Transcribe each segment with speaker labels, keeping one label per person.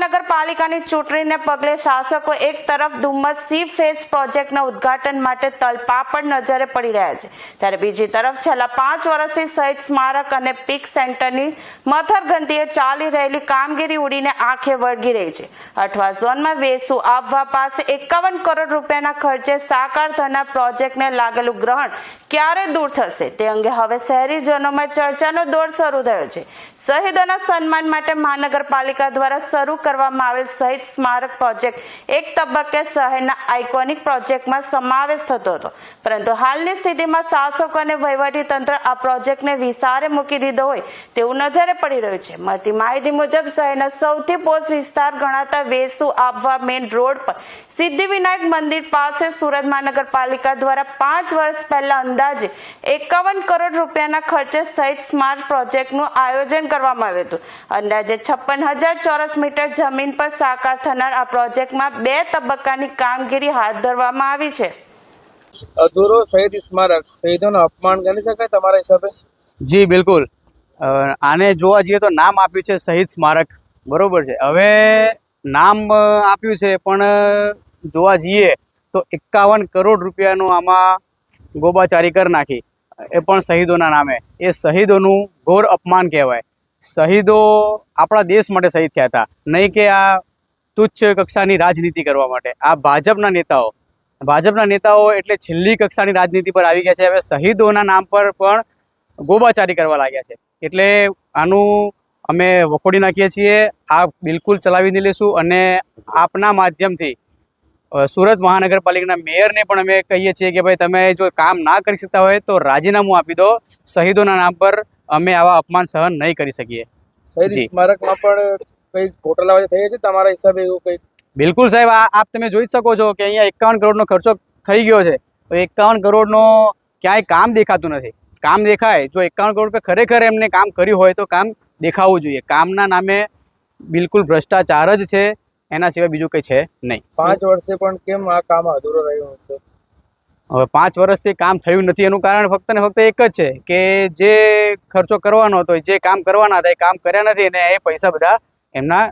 Speaker 1: મહાનગર નગરપાલિકાની ચૂંટણીને પગલે શાસકો એક તરફ ધુમ્મસ સી ફેસ પ્રોજેક્ટના ઉદ્ઘાટન માટે તલપાપડ નજરે પડી રહ્યા છે. ત્યારે બીજી તરફ છેલ્લા પાંચ વર્ષથી શહીદ સ્મારક અને પીક સેન્ટરની મથરગંધીએ ચાલી રહેલી કામગીરી ઉડીને આંખે વળગી રહી છે. અઠવા ઝોનમાં વેસુ આપવા પાસે એકાવન કરોડ રૂપિયાના ખર્ચે સાકાર થનાર પ્રોજેક્ટને લાગેલું ગ્રહણ ક્યારે દૂર થશે તે અંગે હવે શહેરીજનોમાં ચર્ચાનો દોર શરૂ થયો છે. શહીદોના સન્માન માટે મહાનગરપાલિકા દ્વારા શરૂ કરવામાં આવેલ શહીદ સ્મારક પ્રોજેક્ટ એક તબક્કે શહેરના આઇકોનિક પ્રોજેક્ટમાં સમાવેશ થતો હતો. પરંતુ હાલની સ્થિતિમાં શાસકો અને વહીવટી તંત્ર આ પ્રોજેક્ટને વિસારે મૂકી દીધો હોય તેવું નજરે પડી રહ્યું છે. મળતી માહિતી મુજબ શહેરના સૌથી પોષ વિસ્તાર ગણાતા વેસુ આબવા મેઇન રોડ પર સિદ્ધિવિનાયક મંદિર પાસે સુરત મહાનગરપાલિકા દ્વારા પાંચ વર્ષ પહેલા અંદાજે એકાવન કરોડ રૂપિયાના ખર્ચે શહીદ સ્માર્ટ પ્રોજેક્ટનું આયોજન કરવામાં આવ્યું હતું. અંદાજે છપ્પન હજાર ચોરસ મીટર જમીન પર સાકાર થનાર આ પ્રોજેક્ટમાં બે તબક્કાની કામગીરી હાથ ધરવામાં આવી છે.
Speaker 2: અધૂરો શહીદ સ્મારક શહીદોનું અપમાન ગણી શકાય તમારા હિસાબે?
Speaker 3: જી બિલકુલ. આને જોવા જઈએ તો નામ આપ્યું છે શહીદ સ્મારક. બરોબર છે. હવે નામ આપ્યું છે પણ જોવા જઈએ તો એકાવન કરોડ રૂપિયાનું આમાં ગોબાચારી કરી નાખી. એ પણ શહીદોના નામે. એ શહીદોનું ઘોર અપમાન કહેવાય. શહીદો આપણા દેશ માટે શહીદ થયા હતા. નહીં કે આ તુચ્છ કક્ષાની રાજનીતિ કરવા માટે. આ ભાજપના નેતાઓ ભાજપના નેતાઓ એટલે છેલ્લી કક્ષાની રાજનીતિ પર આવી ગયા છે. હવે શહીદોના નામ પર પણ ગોબાચારી કરવા લાગ્યા છે. એટલે આનું અમે વખોડી નાખીએ છીએ. આ બિલકુલ ચલાવી નહીં લેશું અને આપના માધ્યમથી સુરત મહાનગરપાલિકાના મેયરને પણ અમે કહીએ છીએ કે ભાઈ તમે જો કામ ના કરી શકતા હોય તો રાજીનામું આપી દો. શહીદોના નામ પર અમે આવા અપમાન સહન નહીં કરી શકીએ.
Speaker 2: શહીદ. સ્મારકમાં પણ કઈ ગોટાળાબાજી થઈ છે તમારા હિસાબે એવું કઈ
Speaker 3: બિલકુલ સાહેબ આ આપ તમે જોઈ શકો છો કે અહીંયા એકાવન કરોડનો ખર્ચો થઈ ગયો છે. તો એકાવન કરોડનો ક્યાંય કામ દેખાતું નથી. કામ દેખાય. જો એકાવન કરોડ રૂપિયા ખરેખર એમને કામ કર્યું હોય તો કામ દેખાવું જોઈએ. કામના નામે બિલકુલ ભ્રષ્ટાચાર જ છે. એના સિવાય બીજું કંઈ છે નહીં.
Speaker 2: પાંચ વર્ષે પણ કેમ આ કામ અધૂરો રહ્યું હશે?
Speaker 3: હવે પાંચ વર્ષથી કામ થયું નથી. એનું કારણ ફક્ત ને ફક્ત એક જ છે કે જે ખર્ચો કરવાનો હતો, જે કામ કરવાના હતા, એ કામ કર્યા નથી અને એ પૈસા બધા એમના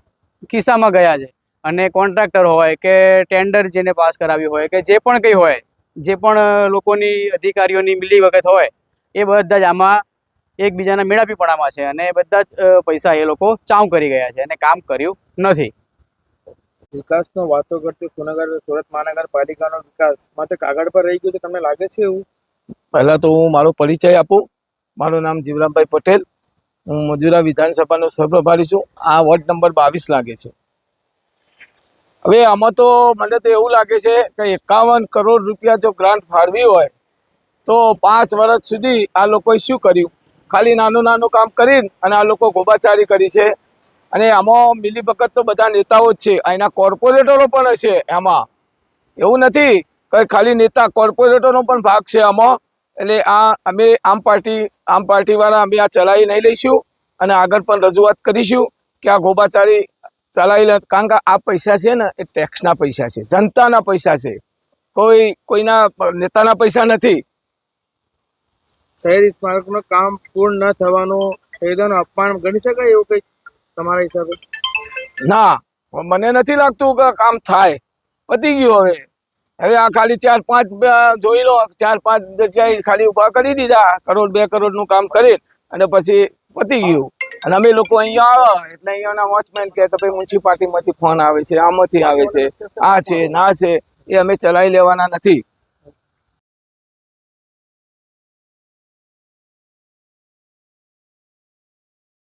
Speaker 3: ખિસ્સામાં ગયા છે. અને કોન્ટ્રાક્ટર હોય કે ટેન્ડર જેને પાસ કરાવ્યું હોય કે જે પણ કંઈ હોય, જે પણ લોકોની અધિકારીઓની મિલી વખત હોય, એ બધા જ આમાં એકબીજાના મેળાપીપણામાં છે અને બધા જ પૈસા એ લોકો ચાઉ કરી ગયા છે અને કામ કર્યું નથી.
Speaker 2: વિકાસનો વાતો કરતી સુનગર સુરત મહાનગરપાલિકાનો વિકાસ. માટે કાગળ પર રહી ગયું છે તમને લાગે છે એવું?
Speaker 4: પહેલાં તો હું મારો પરિચય આપું. મારું નામ જીવરામભાઈ પટેલ. હું મજુરા વિધાનસભાનો સહપ્રભારી છું. આ વોર્ડ નંબર બાવીસ લાગે છે. હવે આમાં તો મને તો એવું લાગે છે કે એકાવન કરોડ રૂપિયા જો ગ્રાન્ટ ફાળવી હોય, તો પાંચ વર્ષ સુધી આ લોકોએ શું કર્યું? ખાલી નાનું નાનું કામ કરીને અને આ લોકો ગોબાચારી કરી છે. અને આમાં મિલીભગત તો બધા નેતાઓ જ છે. અહીંના કોર્પોરેટરો પણ છે એમાં એવું નથી કે ખાલી નેતા કોર્પોરેટરનો પણ ભાગ છે આમાં. એટલે આ અમે આમ પાર્ટી, આમ પાર્ટીવાળા અમે આ ચલાવી નહીં લઈશું. અને આગળ પણ રજૂઆત કરીશું કે આ ગોબાચારી ચલાવી લે. કારણ કે આ પૈસા છે ને, એ ટેક્સના પૈસા છે, જનતાના પૈસા છે. કોઈ, કોઈના નેતાના પૈસા નથી.
Speaker 2: શહેરી સ્મારકનું કામ પૂર્ણ ન થવાનું શહીદોનું અપમાન ગણી શકાય એવું કઈ? તમારા હિસાબે?
Speaker 4: ના, મને નથી લાગતું કે કામ થાય. પતી ગયું હવે. હવે આ ખાલી ચાર પાંચ જોઈ લો, ચાર પાંચ જગ્યાએ ખાલી ઊભા કરી દીધા, કરોડ બે કરોડનું કામ કરી અને પછી પતી ગયું. અને અમે લોકો અહીંયા આવે, એટલે અહીંયાના વોચમેન ભાઈ ભાઈ મ્યુનિસિપાલિટીમાંથી ફોન આવે છે, આમાંથી આવે છે. આ છે, ના છે, એ અમે ચલાવી લેવાના નથી.